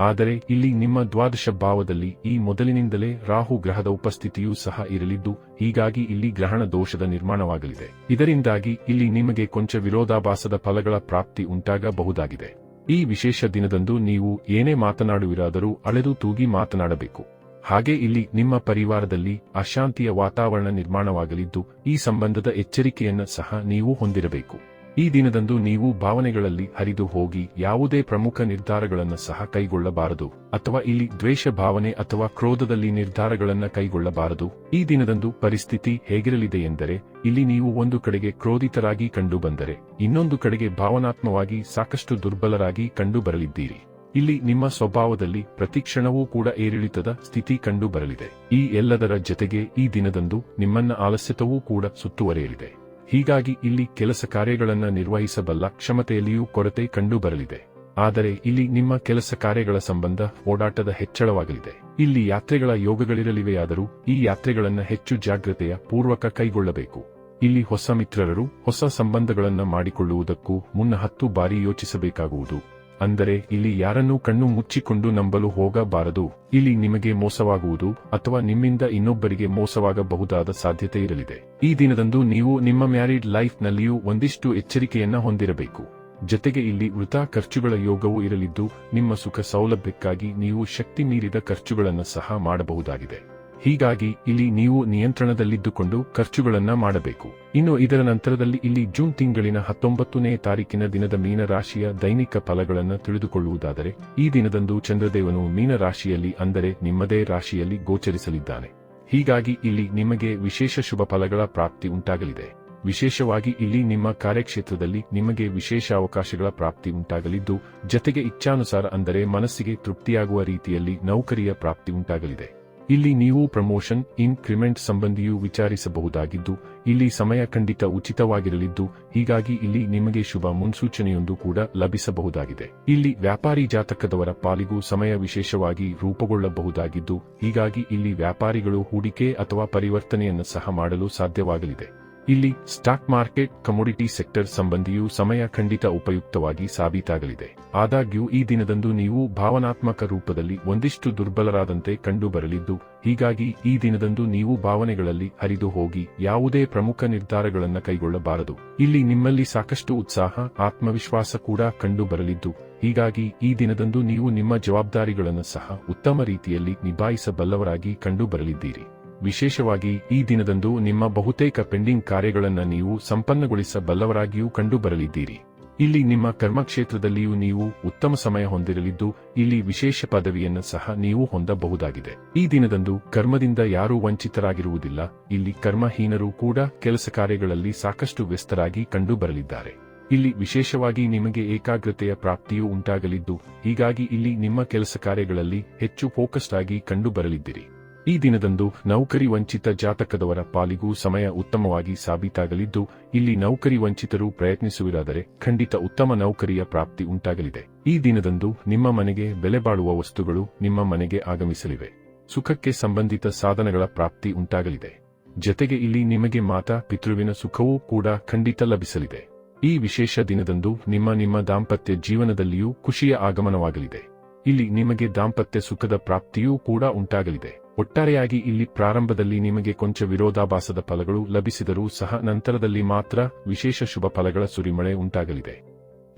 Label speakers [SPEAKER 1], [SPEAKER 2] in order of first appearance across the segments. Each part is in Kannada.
[SPEAKER 1] ಆದರೆ ಇಲ್ಲಿ ನಿಮ್ಮ ದ್ವಾದಶ ಭಾವದಲ್ಲಿ ಈ ಮೊದಲಿನಿಂದಲೇ ರಾಹು ಗ್ರಹದ ಉಪಸ್ಥಿತಿಯೂ ಸಹ ಇರಲಿದ್ದು, ಹೀಗಾಗಿ ಇಲ್ಲಿ ಗ್ರಹಣ ದೋಷದ ನಿರ್ಮಾಣವಾಗಲಿದೆ. ಇದರಿಂದಾಗಿ ಇಲ್ಲಿ ನಿಮಗೆ ಕೊಂಚ ವಿರೋಧಾಭಾಸದ ಫಲಗಳ ಪ್ರಾಪ್ತಿ ಉಂಟಾಗಬಹುದಾಗಿದೆ. ಈ ವಿಶೇಷ ದಿನದಂದು ನೀವು ಏನೇ ಮಾತನಾಡುವಿರಾದರೂ ಅಳೆದು ತೂಗಿ ಮಾತನಾಡಬೇಕು. ಹಾಗೆ ಇಲ್ಲಿ ನಿಮ್ಮ ಪರಿವಾರದಲ್ಲಿ ಅಶಾಂತಿಯ ವಾತಾವರಣ ನಿರ್ಮಾಣವಾಗಲಿದ್ದು, ಈ ಸಂಬಂಧದ ಎಚ್ಚರಿಕೆಯನ್ನು ಸಹ ನೀವು ಹೊಂದಿರಬೇಕು. ಈ ದಿನದಂದು ನೀವು ಭಾವನೆಗಳಲ್ಲಿ ಹರಿದು ಹೋಗಿ ಯಾವುದೇ ಪ್ರಮುಖ ನಿರ್ಧಾರಗಳನ್ನು ಸಹ ಕೈಗೊಳ್ಳಬಾರದು. ಅಥವಾ ಇಲ್ಲಿ ದ್ವೇಷ ಭಾವನೆ ಅಥವಾ ಕ್ರೋಧದಲ್ಲಿ ನಿರ್ಧಾರಗಳನ್ನು ಕೈಗೊಳ್ಳಬಾರದು. ಈ ದಿನದಂದು ಪರಿಸ್ಥಿತಿ ಹೇಗಿರಲಿದೆ ಎಂದರೆ, ಇಲ್ಲಿ ನೀವು ಒಂದು ಕಡೆಗೆ ಕ್ರೋಧಿತರಾಗಿ ಕಂಡುಬಂದರೆ, ಇನ್ನೊಂದು ಕಡೆಗೆ ಭಾವನಾತ್ಮವಾಗಿ ಸಾಕಷ್ಟು ದುರ್ಬಲರಾಗಿ ಕಂಡುಬರಲಿದ್ದೀರಿ. ಇಲ್ಲಿ ನಿಮ್ಮ ಸ್ವಭಾವದಲ್ಲಿ ಪ್ರತಿಕ್ಷಣವೂ ಕೂಡ ಏರಿಳಿತದ ಸ್ಥಿತಿ ಕಂಡು ಬರಲಿದೆ ಈ ಎಲ್ಲದರ ಜತೆಗೆ ಈ ದಿನದಂದು ನಿಮ್ಮನ್ನ ಆಲಸ್ಯತವೂ ಕೂಡ ಸುತ್ತುವರಿಯಲಿದೆ. ಹೀಗಾಗಿ ಇಲ್ಲಿ ಕೆಲಸ ಕಾರ್ಯಗಳನ್ನು ನಿರ್ವಹಿಸಬಲ್ಲ ಕ್ಷಮತೆಯಲ್ಲಿಯೂ ಕೊರತೆ ಕಂಡುಬರಲಿದೆ. ಆದರೆ ಇಲ್ಲಿ ನಿಮ್ಮ ಕೆಲಸ ಕಾರ್ಯಗಳ ಸಂಬಂಧ ಓಡಾಟದ ಹೆಚ್ಚಳವಾಗಲಿದೆ. ಇಲ್ಲಿ ಯಾತ್ರೆಗಳ ಯೋಗಗಳಿರಲಿವೆಯಾದರೂ ಈ ಯಾತ್ರೆಗಳನ್ನು ಹೆಚ್ಚು ಜಾಗ್ರತೆಯ ಪೂರ್ವಕ ಕೈಗೊಳ್ಳಬೇಕು. ಇಲ್ಲಿ ಹೊಸ ಮಿತ್ರರರು ಹೊಸ ಸಂಬಂಧಗಳನ್ನು ಮಾಡಿಕೊಳ್ಳುವುದಕ್ಕೂ ಮುನ್ನ ಹತ್ತು ಬಾರಿ ಯೋಚಿಸಬೇಕಾಗುವುದು. ಅಂದರೆ ಇಲ್ಲಿ ಯಾರನ್ನೂ ಕಣ್ಣು ಮುಚ್ಚಿಕೊಂಡು ನಂಬಲು ಹೋಗಬಾರದು. ಇಲ್ಲಿ ನಿಮಗೆ ಮೋಸವಾಗುವುದು ಅಥವಾ ನಿಮ್ಮಿಂದ ಇನ್ನೊಬ್ಬರಿಗೆ ಮೋಸವಾಗಬಹುದಾದ ಸಾಧ್ಯತೆ ಇರಲಿದೆ. ಈ ದಿನದಂದು ನೀವು ನಿಮ್ಮ ಮ್ಯಾರಿಡ್ ಲೈಫ್ ನಲ್ಲಿಯೂ ಒಂದಿಷ್ಟು ಎಚ್ಚರಿಕೆಯನ್ನ ಹೊಂದಿರಬೇಕು. ಜತೆಗೆ ಇಲ್ಲಿ ವೃಥಾ ಖರ್ಚುಗಳ ಯೋಗವೂ ಇರಲಿದ್ದು, ನಿಮ್ಮ ಸುಖ ಸೌಲಭ್ಯಕ್ಕಾಗಿ ನೀವು ಶಕ್ತಿ ಮೀರಿದ ಖರ್ಚುಗಳನ್ನು ಸಹ ಮಾಡಬಹುದಾಗಿದೆ. ಹೀಗಾಗಿ ಇಲ್ಲಿ ನೀವು ನಿಯಂತ್ರಣದಲ್ಲಿದ್ದುಕೊಂಡು ಖರ್ಚುಗಳನ್ನ ಮಾಡಬೇಕು. ಇನ್ನು ಇದರ ನಂತರದಲ್ಲಿ ಇಲ್ಲಿ ಜೂನ್ ತಿಂಗಳಿನ ಹತ್ತೊಂಬತ್ತನೇ ತಾರೀಕಿನ ದಿನದ ಮೀನರಾಶಿಯ ದೈನಿಕ ಫಲಗಳನ್ನು ತಿಳಿದುಕೊಳ್ಳುವುದಾದರೆ, ಈ ದಿನದಂದು ಚಂದ್ರದೇವನು ಮೀನರಾಶಿಯಲ್ಲಿ ಅಂದರೆ ನಿಮ್ಮದೇ ರಾಶಿಯಲ್ಲಿ ಗೋಚರಿಸಲಿದ್ದಾನೆ. ಹೀಗಾಗಿ ಇಲ್ಲಿ ನಿಮಗೆ ವಿಶೇಷ ಶುಭ ಫಲಗಳ ಪ್ರಾಪ್ತಿ ಉಂಟಾಗಲಿದೆ. ವಿಶೇಷವಾಗಿ ಇಲ್ಲಿ ನಿಮ್ಮ ಕಾರ್ಯಕ್ಷೇತ್ರದಲ್ಲಿ ನಿಮಗೆ ವಿಶೇಷ ಅವಕಾಶಗಳ ಪ್ರಾಪ್ತಿ ಉಂಟಾಗಲಿದ್ದು, ಜತೆಗೆ ಇಚ್ಛಾನುಸಾರ ಅಂದರೆ ಮನಸ್ಸಿಗೆ ತೃಪ್ತಿಯಾಗುವ ರೀತಿಯಲ್ಲಿ ನೌಕರಿಯ ಪ್ರಾಪ್ತಿ ಉಂಟಾಗಲಿದೆ. ಇಲ್ಲಿ ನೀವು ಪ್ರಮೋಷನ್, ಇನ್ಕ್ರಿಮೆಂಟ್ ಸಂಬಂಧಿಯೂ ವಿಚಾರಿಸಬಹುದಾಗಿದ್ದು, ಇಲ್ಲಿ ಸಮಯ ಖಂಡಿತ ಉಚಿತವಾಗಿರಲಿದ್ದು, ಹೀಗಾಗಿ ಇಲ್ಲಿ ನಿಮಗೆ ಶುಭ ಮುನ್ಸೂಚನೆಯೊಂದು ಕೂಡ ಲಭಿಸಬಹುದಾಗಿದೆ. ಇಲ್ಲಿ ವ್ಯಾಪಾರಿ ಜಾತಕದವರ ಪಾಲಿಗೂ ಸಮಯ ವಿಶೇಷವಾಗಿ ರೂಪುಗೊಳ್ಳಬಹುದಾಗಿದ್ದು, ಹೀಗಾಗಿ ಇಲ್ಲಿ ವ್ಯಾಪಾರಿಗಳು ಹೂಡಿಕೆ ಅಥವಾ ಪರಿವರ್ತನೆಯನ್ನು ಸಹ ಮಾಡಲು ಸಾಧ್ಯವಾಗಲಿದೆ. ಇಲ್ಲಿ ಸ್ಟಾಕ್ ಮಾರ್ಕೆಟ್, ಕಮೋಡಿಟಿ ಸೆಕ್ಟರ್ ಸಂಬಂಧಿಯೂ ಸಮಯ ಖಂಡಿತ ಉಪಯುಕ್ತವಾಗಿ ಸಾಬೀತಾಗಲಿದೆ. ಆದಾಗ್ಯೂ ಈ ದಿನದಂದು ನೀವು ಭಾವನಾತ್ಮಕ ರೂಪದಲ್ಲಿ ಒಂದಿಷ್ಟು ದುರ್ಬಲರಾದಂತೆ ಕಂಡುಬರಲಿದ್ದು, ಹೀಗಾಗಿ ಈ ದಿನದಂದು ನೀವು ಭಾವನೆಗಳಲ್ಲಿ ಹರಿದು ಹೋಗಿ ಯಾವುದೇ ಪ್ರಮುಖ ನಿರ್ಧಾರಗಳನ್ನು ಕೈಗೊಳ್ಳಬಾರದು. ಇಲ್ಲಿ ನಿಮ್ಮಲ್ಲಿ ಸಾಕಷ್ಟು ಉತ್ಸಾಹ, ಆತ್ಮವಿಶ್ವಾಸ ಕೂಡ ಕಂಡುಬರಲಿದ್ದು, ಹೀಗಾಗಿ ಈ ದಿನದಂದು ನೀವು ನಿಮ್ಮ ಜವಾಬ್ದಾರಿಗಳನ್ನು ಸಹ ಉತ್ತಮ ರೀತಿಯಲ್ಲಿ ನಿಭಾಯಿಸಬಲ್ಲವರಾಗಿ ಕಂಡುಬರಲಿದ್ದೀರಿ. ವಿಶೇಷವಾಗಿ ಈ ದಿನದಂದು ನಿಮ್ಮ ಬಹುತೇಕ ಪೆಂಡಿಂಗ್ ಕಾರ್ಯಗಳನ್ನು ನೀವು ಸಂಪನ್ನಗೊಳಿಸಬಲ್ಲವರಾಗಿಯೂ ಕಂಡುಬರಲಿದ್ದೀರಿ. ಇಲ್ಲಿ ನಿಮ್ಮ ಕರ್ಮಕ್ಷೇತ್ರದಲ್ಲಿಯೂ ನೀವು ಉತ್ತಮ ಸಮಯ ಹೊಂದಿರಲಿದ್ದು, ಇಲ್ಲಿ ವಿಶೇಷ ಪದವಿಯನ್ನು ಸಹ ನೀವು ಹೊಂದಬಹುದಾಗಿದೆ. ಈ ದಿನದಂದು ಕರ್ಮದಿಂದ ಯಾರೂ ವಂಚಿತರಾಗಿರುವುದಿಲ್ಲ, ಇಲ್ಲಿ ಕರ್ಮಹೀನರು ಕೂಡ ಕೆಲಸ ಕಾರ್ಯಗಳಲ್ಲಿ ಸಾಕಷ್ಟು ವ್ಯಸ್ತರಾಗಿ ಕಂಡುಬರಲಿದ್ದಾರೆ. ಇಲ್ಲಿ ವಿಶೇಷವಾಗಿ ನಿಮಗೆ ಏಕಾಗ್ರತೆಯ ಪ್ರಾಪ್ತಿಯೂ ಉಂಟಾಗಲಿದ್ದು, ಹೀಗಾಗಿ ಇಲ್ಲಿ ನಿಮ್ಮ ಕೆಲಸ ಕಾರ್ಯಗಳಲ್ಲಿ ಹೆಚ್ಚು ಫೋಕಸ್ಡ್ ಆಗಿ ಕಂಡುಬರಲಿದ್ದೀರಿ. ಈ ದಿನದಂದು ನೌಕರಿ ವಂಚಿತ ಜಾತಕದವರ ಪಾಲಿಗೂ ಸಮಯ ಉತ್ತಮವಾಗಿ ಸಾಬೀತಾಗಲಿದ್ದು, ಇಲ್ಲಿ ನೌಕರಿ ವಂಚಿತರು ಪ್ರಯತ್ನಿಸುವಿರಾದರೆ ಖಂಡಿತ ಉತ್ತಮ ನೌಕರಿಯ ಪ್ರಾಪ್ತಿ ಉಂಟಾಗಲಿದೆ. ಈ ದಿನದಂದು ನಿಮ್ಮ ಮನೆಗೆ ಬೆಲೆ ವಸ್ತುಗಳು ನಿಮ್ಮ ಮನೆಗೆ ಆಗಮಿಸಲಿವೆ. ಸುಖಕ್ಕೆ ಸಂಬಂಧಿತ ಸಾಧನಗಳ ಪ್ರಾಪ್ತಿ ಉಂಟಾಗಲಿದೆ. ಜತೆಗೆ ಇಲ್ಲಿ ನಿಮಗೆ ಮಾತಾ ಪಿತೃವಿನ ಸುಖವೂ ಕೂಡ ಖಂಡಿತ ಲಭಿಸಲಿದೆ. ಈ ವಿಶೇಷ ದಿನದಂದು ನಿಮ್ಮ ನಿಮ್ಮ ದಾಂಪತ್ಯ ಜೀವನದಲ್ಲಿಯೂ ಖುಷಿಯ ಆಗಮನವಾಗಲಿದೆ. ಇಲ್ಲಿ ನಿಮಗೆ ದಾಂಪತ್ಯ ಸುಖದ ಪ್ರಾಪ್ತಿಯೂ ಕೂಡ ಉಂಟಾಗಲಿದೆ. ಒಟ್ಟಾರೆಯಾಗಿ ಇಲ್ಲಿ ಪ್ರಾರಂಭದಲ್ಲಿ ನಿಮಗೆ ಕೊಂಚ ವಿರೋಧಾಭಾಸದ ಫಲಗಳು ಲಭಿಸಿದರೂ ಸಹ ನಂತರದಲ್ಲಿ ಮಾತ್ರ ವಿಶೇಷ ಶುಭ ಫಲಗಳ ಸುರಿಮಳೆ ಉಂಟಾಗಲಿದೆ.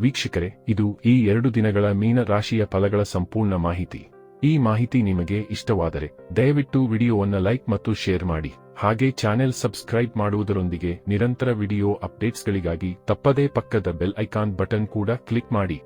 [SPEAKER 1] ವೀಕ್ಷಕರೇ, ಇದು ಈ ಎರಡು ದಿನಗಳ ಮೀನ ರಾಶಿಯ ಫಲಗಳ ಸಂಪೂರ್ಣ ಮಾಹಿತಿ. ಈ ಮಾಹಿತಿ ನಿಮಗೆ ಇಷ್ಟವಾದರೆ ದಯವಿಟ್ಟು ವಿಡಿಯೋವನ್ನು ಲೈಕ್ ಮತ್ತು ಶೇರ್ ಮಾಡಿ. ಹಾಗೆ ಚಾನೆಲ್ ಸಬ್ಸ್ಕ್ರೈಬ್ ಮಾಡುವುದರೊಂದಿಗೆ ನಿರಂತರ ವಿಡಿಯೋ ಅಪ್ಡೇಟ್ಸ್ಗಳಿಗಾಗಿ ತಪ್ಪದೇ ಪಕ್ಕದ ಬೆಲ್ ಐಕಾನ್ ಬಟನ್ ಕೂಡ ಕ್ಲಿಕ್ ಮಾಡಿ.